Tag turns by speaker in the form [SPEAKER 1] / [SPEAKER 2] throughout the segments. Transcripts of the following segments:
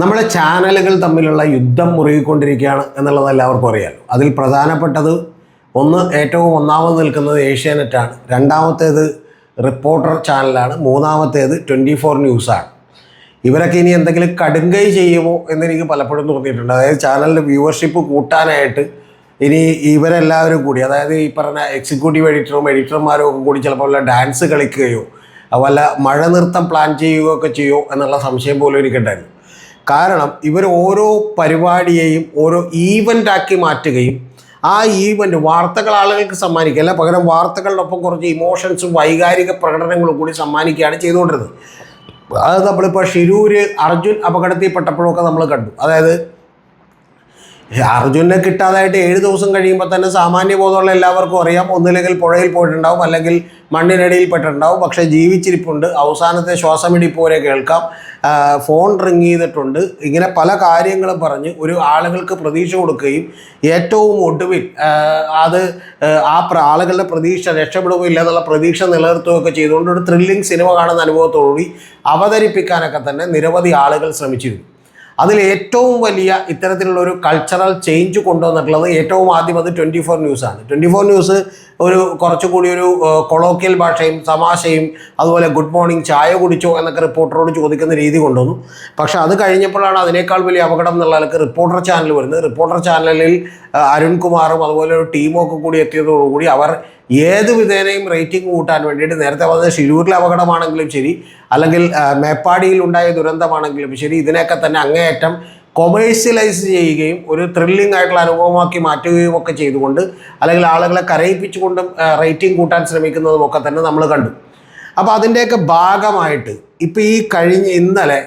[SPEAKER 1] നമ്മുടെ ചാനലുകൾ തമ്മിലുള്ള യുദ്ധം മുറുകിക്കൊണ്ടിരിക്കുകയാണ് എന്നുള്ളത് എല്ലാവർക്കും അറിയാമല്ലോ അതിൽ പ്രധാനപ്പെട്ടത് ഒന്ന് ഏറ്റവും ഒന്നാമത് നിൽക്കുന്നത് ഏഷ്യാനെറ്റാണ്. രണ്ടാമത്തേത് റിപ്പോർട്ടർ ചാനലാണ്. മൂന്നാമത്തേത് ട്വന്റി ഫോർ ന്യൂസാണ്. ഇവരൊക്കെ ഇനി എന്തെങ്കിലും കടുങ്കൈ ചെയ്യുമോ എന്ന് എനിക്ക് പലപ്പോഴും തോന്നിയിട്ടുണ്ട്. അതായത് ചാനലിന്റെ വ്യൂവർഷിപ്പ് കൂട്ടാനായിട്ട് ഇനി ഇവരെല്ലാവരും കൂടി അതായത് ഈ പറഞ്ഞ എക്സിക്യൂട്ടീവ് എഡിറ്ററും എഡിറ്റർമാരും ഒക്കെ കൂടി ചിലപ്പോൾ വല്ല ഡാൻസ് കളിക്കുകയോ വല്ല മഴ നൃത്തം പ്ലാൻ ചെയ്യുകയോ ഒക്കെ ചെയ്യുമോ എന്നുള്ള സംശയം പോലും എനിക്കുണ്ടായിരുന്നു. കാരണം ഇവർ ഓരോ പരിപാടിയെയും ഓരോ ഈവന്റ് ആക്കി മാറ്റുകയും ആ ഈവന്റ് വാർത്തകൾ ആളുകൾക്ക് സമ്മാനിക്കുകയല്ല പകരം വാർത്തകളുടെ കുറച്ച് ഇമോഷൻസും വൈകാരിക പ്രകടനങ്ങളും കൂടി സമ്മാനിക്കുകയാണ് ചെയ്തുകൊണ്ടിരുന്നത്. അത് നമ്മളിപ്പോൾ ഷിരൂര് അർജുൻ അപകടത്തിൽപ്പെട്ടപ്പോഴൊക്കെ നമ്മൾ കണ്ടു. അതായത് അർജുനെ കിട്ടാതായിട്ട് ഏഴ് ദിവസം കഴിയുമ്പോൾ തന്നെ സാമാന്യ ബോധമുള്ള എല്ലാവർക്കും അറിയാം. ഒന്നില്ലെങ്കിൽ പുഴയിൽ പോയിട്ടുണ്ടാവും അല്ലെങ്കിൽ മണ്ണിനടിയിൽ പെട്ടിട്ടുണ്ടാവും. പക്ഷേ ജീവിച്ചിരിപ്പുണ്ട്. അവസാനത്തെ ശ്വാസമിടിപ്പ് വരെ കേൾക്കാം. ഫോൺ റിങ് ചെയ്തിട്ടുണ്ട്. ഇങ്ങനെ പല കാര്യങ്ങളും പറഞ്ഞ് ഒരു ആളുകൾക്ക് പ്രതീക്ഷ കൊടുക്കുകയും ഏറ്റവും ഒടുവിൽ അത് ആ ആളുകളുടെ പ്രതീക്ഷ രക്ഷപ്പെടുകയില്ല എന്നുള്ള പ്രതീക്ഷ നിലനിർത്തുകയൊക്കെ ചെയ്തുകൊണ്ട് ഒരു ത്രില്ലിംഗ് സിനിമ കാണുന്ന അനുഭവത്തോടുകൂടി അവതരിപ്പിക്കാനൊക്കെ തന്നെ നിരവധി ആളുകൾ ശ്രമിച്ചിരുന്നു. അതിൽ ഏറ്റവും വലിയ ഇത്തരത്തിലുള്ള ഒരു കൾച്ചറൽ ചേഞ്ച് കൊണ്ടുവന്നിട്ടുള്ളത് ഏറ്റവും ആദ്യം അത് ട്വന്റി ഫോർ ന്യൂസാണ് ട്വന്റി ഫോർ ന്യൂസ് ഒരു കുറച്ചുകൂടി ഒരു കൊളോക്കിയൽ ഭാഷയും തമാശയും അതുപോലെ ഗുഡ് മോർണിംഗ് ചായ കുടിച്ചോ എന്നൊക്കെ റിപ്പോർട്ടറോട് ചോദിക്കുന്ന രീതി കൊണ്ടുവന്നു. പക്ഷെ അത് കഴിഞ്ഞപ്പോഴാണ് അതിനേക്കാൾ വലിയ അപകടം എന്നുള്ള നിലയ്ക്ക് റിപ്പോർട്ടർ ചാനൽ വരുന്നത്. റിപ്പോർട്ടർ ചാനലിൽ അരുൺകുമാറും അതുപോലെ ഒരു ടീമും ഒക്കെ കൂടി എത്തിയതോടുകൂടി അവർ ഏത് വിധേനയും റേറ്റിംഗ് കൂട്ടാൻ വേണ്ടിയിട്ട് നേരത്തെ പറഞ്ഞത് ഷിരൂരിലെ അപകടമാണെങ്കിലും ശരി അല്ലെങ്കിൽ മേപ്പാടിയിൽ ഉണ്ടായ ദുരന്തമാണെങ്കിലും ശരി ഇതിനൊക്കെ തന്നെ അങ്ങേയറ്റം കൊമേഴ്സ്യലൈസ് ചെയ്യുകയും ഒരു ത്രില്ലിംഗ് ആയിട്ടുള്ള അനുഭവമാക്കി മാറ്റുകയും ഒക്കെ ചെയ്തുകൊണ്ട് അല്ലെങ്കിൽ ആളുകളെ കരയിപ്പിച്ചുകൊണ്ടും റേറ്റിംഗ് കൂട്ടാൻ ശ്രമിക്കുന്നതും ഒക്കെ തന്നെ നമ്മൾ കണ്ടു. അപ്പോൾ അതിന്റെയൊക്കെ ഭാഗമായിട്ട് ഇപ്പോൾ ഈ കഴിഞ്ഞ ഇന്നലെ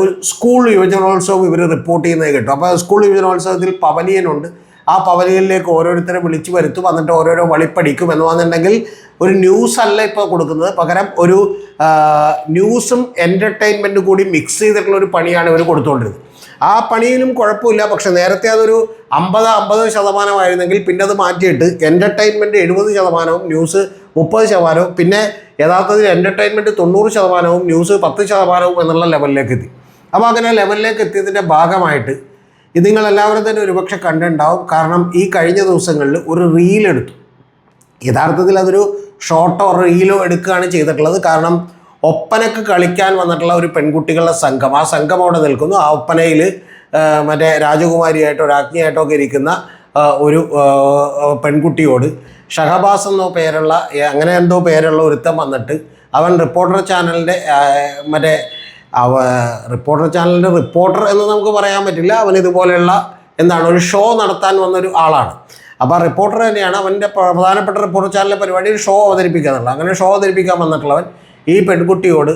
[SPEAKER 1] ഒരു സ്കൂൾ യുവജനോത്സവം ഇവർ റിപ്പോർട്ട് ചെയ്യുന്നത് കേട്ടു. അപ്പോൾ സ്കൂൾ യുവജനോത്സവത്തിൽ പവലിയനുണ്ട് ആ പവലിയനിലേക്ക് ഓരോരുത്തരെ വിളിച്ചു വരുത്തും എന്നിട്ട് ഓരോരോ വളിപ്പടിക്കും എന്ന് വന്നിട്ടുണ്ടെങ്കിൽ ഒരു ന്യൂസ് അല്ല ഇപ്പോൾ കൊടുക്കുന്നത്. പകരം ഒരു ന്യൂസും എന്റർടൈൻമെന്റും കൂടി മിക്സ് ചെയ്തിട്ടുള്ള ഒരു പണിയാണ് ഇവർ കൊടുത്തുകൊണ്ടിരുന്നത് ആ പണിയിലും കുഴപ്പമില്ല. പക്ഷെ നേരത്തെ അതൊരു അമ്പത് അമ്പത് ശതമാനമായിരുന്നെങ്കിൽ പിന്നെ അത് മാറ്റിയിട്ട് എന്റർടൈൻമെന്റ് എഴുപത് ശതമാനവും ന്യൂസ് മുപ്പത് ശതമാനവും പിന്നെ യഥാർത്ഥത്തിൽ എന്റർടൈൻമെന്റ് തൊണ്ണൂറ് ശതമാനവും ന്യൂസ് പത്ത് ശതമാനവും എന്നുള്ള ലെവലിലേക്ക് എത്തി. അപ്പോൾ അങ്ങനെ ലെവലിലേക്ക് എത്തിയതിന്റെ ഭാഗമായിട്ട് ഇത് നിങ്ങളെല്ലാവരും തന്നെ ഒരുപക്ഷെ കണ്ടിട്ടുണ്ടാവും. കാരണം ഈ കഴിഞ്ഞ ദിവസങ്ങളിൽ ഒരു റീൽ എടുത്തു. യഥാർത്ഥത്തിൽ അതൊരു ഷോർട്ടോ റീലോ എടുക്കുകയാണ് ചെയ്തിട്ടുള്ളത്. കാരണം ഒപ്പനക്ക് കളിക്കാൻ വന്നിട്ടുള്ള ഒരു പെൺകുട്ടികളുടെ സംഘം. ആ സംഘം അവിടെ നിൽക്കുന്നു. ആ ഒപ്പനയിൽ മറ്റേ രാജകുമാരിയായിട്ടോ രാജ്ഞിയായിട്ടോ ഒക്കെ ഇരിക്കുന്ന ഒരു പെൺകുട്ടിയോട് ഷഹബാസ് എന്നോ പേരുള്ള അങ്ങനെ എന്തോ പേരുള്ള ഒരുത്തം വന്നിട്ട് അവൻ റിപ്പോർട്ടർ ചാനലിന്റെ മറ്റേ അവ റിപ്പോർട്ടർ ചാനലിന്റെ റിപ്പോർട്ടർ എന്ന് നമുക്ക് പറയാൻ പറ്റില്ല. അവൻ ഇതുപോലെയുള്ള എന്താണ് ഒരു ഷോ നടത്താൻ വന്നൊരു ആളാണ്. അപ്പോൾ ആ റിപ്പോർട്ടർ തന്നെയാണ് അവന്റെ പ്ര- പ്രധാനപ്പെട്ട റിപ്പോർട്ടർ ചാനലിലെ പരിപാടി ഒരു ഷോ അവതരിപ്പിക്കുക എന്നുള്ളത് അങ്ങനെ ഷോ അവതരിപ്പിക്കാൻ വന്നിട്ടുള്ളവൻ ഈ പെൺകുട്ടിയോട്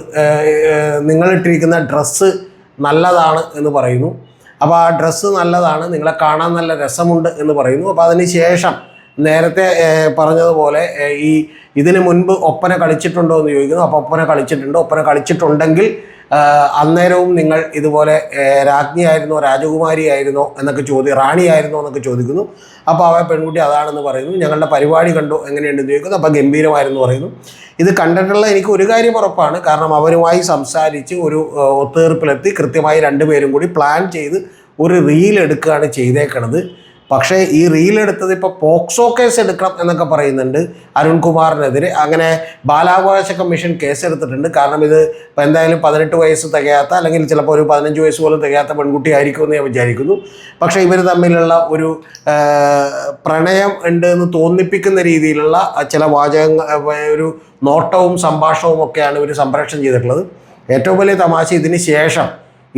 [SPEAKER 1] നിങ്ങളിട്ടിരിക്കുന്ന ഡ്രസ്സ് നല്ലതാണ് എന്ന് പറയുന്നു. അപ്പോൾ ആ ഡ്രസ്സ് നല്ലതാണ് നിങ്ങളെ കാണാൻ നല്ല രസമുണ്ട് എന്ന് പറയുന്നു. അപ്പോൾ അതിന് ശേഷം നേരത്തെ പറഞ്ഞതുപോലെ ഈ ഇതിന് മുൻപ് ഒപ്പന കളിച്ചിട്ടുണ്ടോ എന്ന് ചോദിക്കുന്നു. അപ്പോൾ ഒപ്പന കളിച്ചിട്ടുണ്ട്. ഒപ്പന കളിച്ചിട്ടുണ്ടെങ്കിൽ അന്നേരവും നിങ്ങൾ ഇതുപോലെ രാജ്ഞിയായിരുന്നോ രാജകുമാരിയായിരുന്നോ എന്നൊക്കെ ചോദ്യം റാണിയായിരുന്നോ എന്നൊക്കെ ചോദിക്കുന്നു. അപ്പോൾ അവ പെൺകുട്ടി അതാണെന്ന് പറയുന്നു. ഞങ്ങളുടെ പരിപാടി കണ്ടു എങ്ങനെയുണ്ടെന്ന് ചോദിക്കുന്നു. അപ്പോൾ ഗംഭീരമായിരുന്നു പറയുന്നു. ഇത് കണ്ടിട്ടുള്ള എനിക്ക് ഒരു കാര്യം ഉറപ്പാണ്. കാരണം അവരുമായി സംസാരിച്ച് ഒരു ഒത്തുതീർപ്പിലെത്തി കൃത്യമായി രണ്ടുപേരും കൂടി പ്ലാൻ ചെയ്ത് ഒരു റീൽ എടുക്കുകയാണ് ചെയ്തേക്കണത്. പക്ഷേ ഈ റീൽ എടുത്തത് ഇപ്പോൾ പോക്സോ കേസ് എടുക്കണം എന്നൊക്കെ പറയുന്നുണ്ട്. അരുൺകുമാറിനെതിരെ അങ്ങനെ ബാലാവകാശ കമ്മീഷൻ കേസ് എടുത്തിട്ടുണ്ട്. കാരണം ഇത് ഇപ്പോൾ എന്തായാലും പതിനെട്ട് വയസ്സ് തികയാത്ത അല്ലെങ്കിൽ ചിലപ്പോൾ ഒരു പതിനഞ്ച് വയസ്സ് പോലും തികയാത്ത പെൺകുട്ടി ആയിരിക്കുമെന്ന് ഞാൻ വിചാരിക്കുന്നു. പക്ഷേ ഇവർ തമ്മിലുള്ള ഒരു പ്രണയം ഉണ്ട് എന്ന് തോന്നിപ്പിക്കുന്ന രീതിയിലുള്ള ചില വാചകങ്ങൾ ഒരു നോട്ടവും സംഭാഷണവും ഒക്കെയാണ് ഇവർ സംപ്രേഷണം ചെയ്തിട്ടുള്ളത്. ഏറ്റവും വലിയ തമാശ ഇതിന് ശേഷം.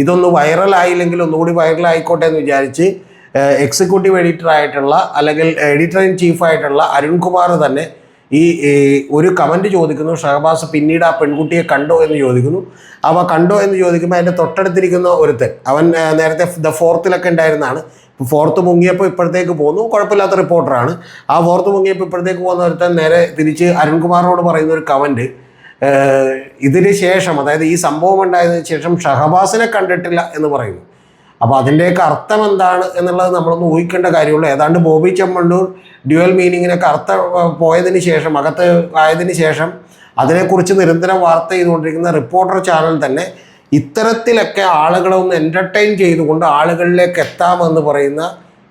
[SPEAKER 1] ഇതൊന്ന് വൈറലായില്ലെങ്കിൽ ഒന്നുകൂടി വൈറലായിക്കോട്ടെ എന്ന് വിചാരിച്ച് എക്സിക്യൂട്ടീവ് എഡിറ്റർ ആയിട്ടുള്ള അല്ലെങ്കിൽ എഡിറ്റർ ഇൻ ചീഫ് ആയിട്ടുള്ള അരുൺകുമാർ തന്നെ ഈ ഒരു കമന്റ് ചോദിക്കുന്നു. ഷഹബാസ് പിന്നീട് ആ പെൺകുട്ടിയെ കണ്ടോ എന്ന് ചോദിക്കുന്നു. അവ കണ്ടോ എന്ന് ചോദിക്കുമ്പോൾ അതിന്റെ തൊട്ടടുത്തിരിക്കുന്ന ഒരുത്തൻ അവൻ നേരത്തെ ദ ഫോർത്തിലൊക്കെ ഉണ്ടായിരുന്നതാണ് ഫോർത്ത് മുങ്ങിയപ്പോൾ ഇപ്പോഴത്തേക്ക് പോന്നു കുഴപ്പമില്ലാത്ത റിപ്പോർട്ടറാണ് ആ ഫോർത്ത് മുങ്ങിയപ്പോൾ ഇപ്പോഴത്തേക്ക് പോകുന്ന ഒരുത്തൻ നേരെ തിരിച്ച് അരുൺകുമാറിനോട് പറയുന്ന ഒരു കമന്റ് ഇതിന് ശേഷം അതായത് ഈ സംഭവം ഉണ്ടായതിനു ശേഷം ഷഹബാസിനെ കണ്ടിട്ടില്ല എന്ന് പറയുന്നു. അപ്പോൾ അതിന്റെയൊക്കെ അർത്ഥം എന്താണ് എന്നുള്ളത് നമ്മളൊന്ന് ഊഹിക്കേണ്ട കാര്യമുള്ളൂ. ഏതാണ്ട് ബോബി ചെമ്മണ്ണൂർ ഡ്യുവൽ മീനിങ്ങിനൊക്കെ അർത്ഥം പോയതിന് ശേഷം അകത്ത് ആയതിന് ശേഷം അതിനെക്കുറിച്ച് നിരന്തരം വാർത്ത ചെയ്തുകൊണ്ടിരിക്കുന്ന റിപ്പോർട്ടർ ചാനൽ തന്നെ ഇത്തരത്തിലൊക്കെ ആളുകളെ ഒന്ന് എന്റർടൈൻ ചെയ്തുകൊണ്ട് ആളുകളിലേക്ക് എത്താമെന്ന് പറയുന്ന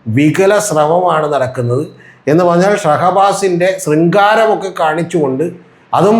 [SPEAKER 1] വികല ശ്രമമാണ് നടക്കുന്നത്. എന്ന് പറഞ്ഞാൽ ഷഹബാസിന്റെ ശൃംഗാരമൊക്കെ കാണിച്ചുകൊണ്ട് അതും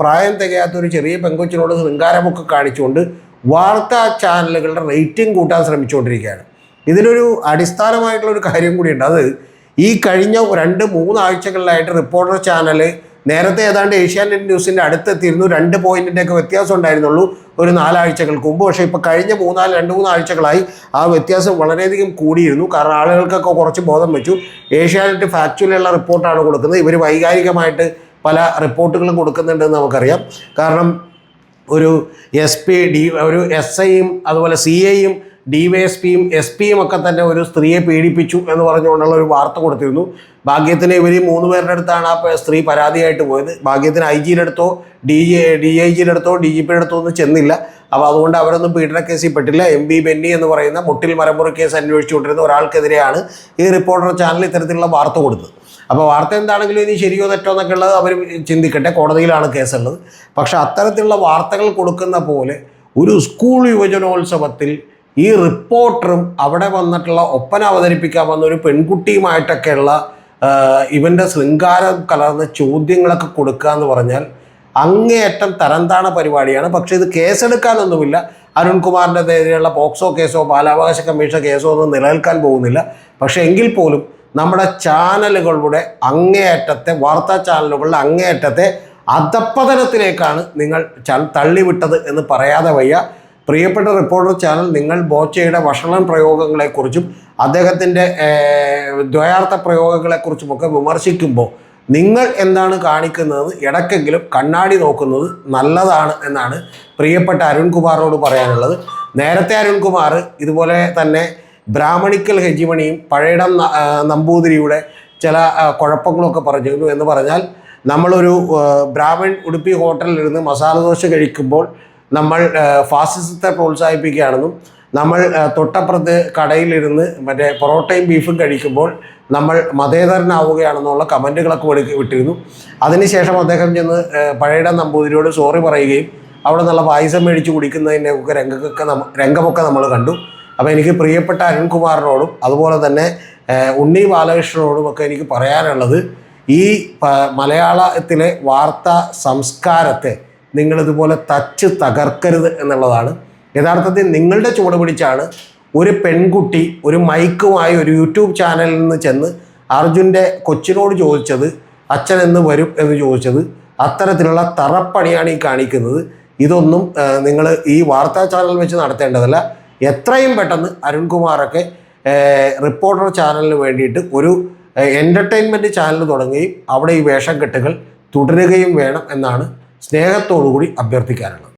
[SPEAKER 1] പ്രായം തികയാത്ത ഒരു ചെറിയ പെങ്കൊച്ചിനോട് ശൃംഗാരമൊക്കെ കാണിച്ചുകൊണ്ട് വാർത്താ ചാനലുകളുടെ റേറ്റിംഗ് കൂട്ടാൻ ശ്രമിച്ചുകൊണ്ടിരിക്കുകയാണ്. ഇതിനൊരു അടിസ്ഥാനമായിട്ടുള്ള ഒരു കാര്യം കൂടിയുണ്ട്. അത് ഈ കഴിഞ്ഞ രണ്ട് മൂന്നാഴ്ചകളിലായിട്ട് റിപ്പോർട്ടർ ചാനൽ നേരത്തെ ഏതാണ്ട് ഏഷ്യാനെറ്റ് ന്യൂസിന്റെ അടുത്തെത്തിയിരുന്നു. രണ്ട് പോയിന്റിന്റെ വ്യത്യാസം ഉണ്ടായിരുന്നുള്ളൂ ഒരു നാലാഴ്ചകൾക്ക് മുമ്പ്. പക്ഷേ ഇപ്പോൾ കഴിഞ്ഞ മൂന്നാൽ രണ്ട് മൂന്നാഴ്ചകളായി ആ വ്യത്യാസം വളരെയധികം കൂടിയിരുന്നു. കാരണം ആളുകൾക്കൊക്കെ കുറച്ച് ബോധം വെച്ചു. ഏഷ്യാനെറ്റ് ഫാക്ച്വലുള്ള റിപ്പോർട്ടാണ് കൊടുക്കുന്നത്. ഇവർ വൈകാരികമായിട്ട് പല റിപ്പോർട്ടുകളും കൊടുക്കുന്നുണ്ടെന്ന് നമുക്കറിയാം. കാരണം ഒരു എസ് പി ഡി ഒരു എസ് ഐയും അതുപോലെ സി ഐയും ഡി വൈ എസ് പിയും എസ് പിയും ഒക്കെ തന്നെ ഒരു സ്ത്രീയെ പീഡിപ്പിച്ചു എന്ന് പറഞ്ഞുകൊണ്ടുള്ള ഒരു വാർത്ത കൊടുത്തിരുന്നു. ഭാഗ്യത്തിന് ഇവർ മൂന്ന് പേരുടെ അടുത്താണ് ആ സ്ത്രീ പരാതിയായിട്ട് പോയത്. ഭാഗ്യത്തിന് ഐ അടുത്തോ ഡി ജി ഡി ഐ ജിയുടെ അടുത്തോ ഡി ജി പിയുടെ അടുത്തോ ഒന്നും ചെന്നില്ല. അപ്പോൾ അതുകൊണ്ട് അവരൊന്നും പീഡന കേസിൽ പെട്ടില്ല. എം ബി ബെന്നി എന്ന് പറയുന്ന മുട്ടിൽ മരമുറി കേസ് അന്വേഷിച്ചുകൊണ്ടിരുന്ന ഒരാൾക്കെതിരെയാണ് ഈ റിപ്പോർട്ടർ ചാനൽ ഇത്തരത്തിലുള്ള വാർത്ത കൊടുത്തത്. അപ്പോൾ വാർത്ത എന്താണെങ്കിലും ഇനി ശരിയോ തെറ്റോ എന്നൊക്കെ ഉള്ളത് അവർ ചിന്തിക്കട്ടെ. കോടതിയിലാണ് കേസുള്ളത്. പക്ഷെ അത്തരത്തിലുള്ള വാർത്തകൾ കൊടുക്കുന്ന പോലെ ഒരു സ്കൂൾ യുവജനോത്സവത്തിൽ ഈ റിപ്പോർട്ടറും അവിടെ വന്നിട്ടുള്ള ഒപ്പന അവതരിപ്പിക്കാൻ വന്ന ഒരു പെൺകുട്ടിയുമായിട്ടൊക്കെയുള്ള ഇവന്റെ ശൃംഗാരം കലർന്ന ചോദ്യങ്ങളൊക്കെ കൊടുക്കുക എന്ന് പറഞ്ഞാൽ അങ്ങേയറ്റം തരംതാണ പരിപാടിയാണ്. പക്ഷേ ഇത് കേസെടുക്കാനൊന്നുമില്ല. അരുൺകുമാറിന്റെ എതിരെയുള്ള പോക്സോ കേസോ ബാലാവകാശ കമ്മീഷൻ കേസോ ഒന്നും നിലനിൽക്കാൻ പോകുന്നില്ല. പക്ഷേ എങ്കിൽ പോലും നമ്മുടെ ചാനലുകളുടെ അങ്ങേയറ്റത്തെ വാർത്താ ചാനലുകളുടെ അങ്ങേയറ്റത്തെ അധപ്പതനത്തിലേക്കാണ് നിങ്ങൾ തള്ളിവിട്ടത് എന്ന് പറയാതെ വയ്യ. പ്രിയപ്പെട്ട റിപ്പോർട്ടർ ചാനൽ നിങ്ങൾ ബോച്ചയുടെ ഭക്ഷണം പ്രയോഗങ്ങളെക്കുറിച്ചും അദ്ദേഹത്തിന്റെ ദ്വയാർത്ഥ പ്രയോഗങ്ങളെക്കുറിച്ചുമൊക്കെ വിമർശിക്കുമ്പോൾ നിങ്ങൾ എന്താണ് കാണിക്കുന്നത് ഇടയ്ക്കെങ്കിലും കണ്ണാടി നോക്കുന്നത് നല്ലതാണ് എന്നാണ് പ്രിയപ്പെട്ട അരുൺകുമാറിനോട് പറയാനുള്ളത്. നേരത്തെ അരുൺകുമാർ ഇതുപോലെ തന്നെ ബ്രാഹ്മണിക്കൽ ഹെജിമണിയും പഴയടം നമ്പൂതിരിയുടെ ചില കുഴപ്പങ്ങളൊക്കെ പറഞ്ഞിരുന്നു എന്ന് പറഞ്ഞാൽ നമ്മളൊരു ബ്രാഹ്മൺ ഉടുപ്പി ഹോട്ടലിലിരുന്ന് മസാല ദോശ കഴിക്കുമ്പോൾ നമ്മൾ ഫാസിസത്തെ പ്രോത്സാഹിപ്പിക്കുകയാണെന്നും നമ്മൾ തൊട്ടപ്പുറത്ത് കടയിലിരുന്ന് മറ്റേ പൊറോട്ടയും ബീഫും കഴിക്കുമ്പോൾ നമ്മൾ മതേതരനാവുകയാണെന്നുള്ള കമന്റുകളൊക്കെ വിട- വിട്ടിരുന്നു. അതിനുശേഷം അദ്ദേഹം ചെന്ന് പഴയടം നമ്പൂതിരിയോട് സോറി പറയുകയും അവിടെ നല്ല പായസം മേടിച്ച് കുടിക്കുന്നതിന്റെ ഒക്കെ രംഗമൊക്കെ രംഗമൊക്കെ നമ്മൾ കണ്ടു. അപ്പോൾ എനിക്ക് പ്രിയപ്പെട്ട അരുൺകുമാറിനോടും അതുപോലെ തന്നെ ഉണ്ണി ബാലകൃഷ്ണനോടും ഒക്കെ എനിക്ക് പറയാനുള്ളത് ഈ മലയാളത്തിലെ വാർത്താ സംസ്കാരത്തെ നിങ്ങളിതുപോലെ തച്ച് തകർക്കരുത് എന്നുള്ളതാണ്. യഥാർത്ഥത്തിൽ നിങ്ങളുടെ ചുവട് പിടിച്ചാണ് ഒരു പെൺകുട്ടി ഒരു മൈക്കുമായി ഒരു യൂട്യൂബ് ചാനലിൽ നിന്ന് ചെന്ന് അർജുന്റെ കൊച്ചിനോട് ചോദിച്ചത് അച്ഛൻ എന്ന് വരും എന്ന് ചോദിച്ചത് അത്തരത്തിലുള്ള തറപ്പണിയാണ് ഈ കാണിക്കുന്നത്. ഇതൊന്നും നിങ്ങൾ ഈ വാർത്താ ചാനൽ വെച്ച് നടത്തേണ്ടതല്ല. എത്രയും പെട്ടെന്ന് അരുൺകുമാറൊക്കെ റിപ്പോർട്ടർ ചാനലിന് വേണ്ടിയിട്ട് ഒരു എന്റർടൈൻമെന്റ് ചാനൽ തുടങ്ങുകയും അവിടെ ഈ വേഷം കെട്ടുകൾ തുടരുകയും വേണം എന്നാണ് സ്നേഹത്തോടു കൂടി അഭ്യർത്ഥിക്കാനുള്ളത്.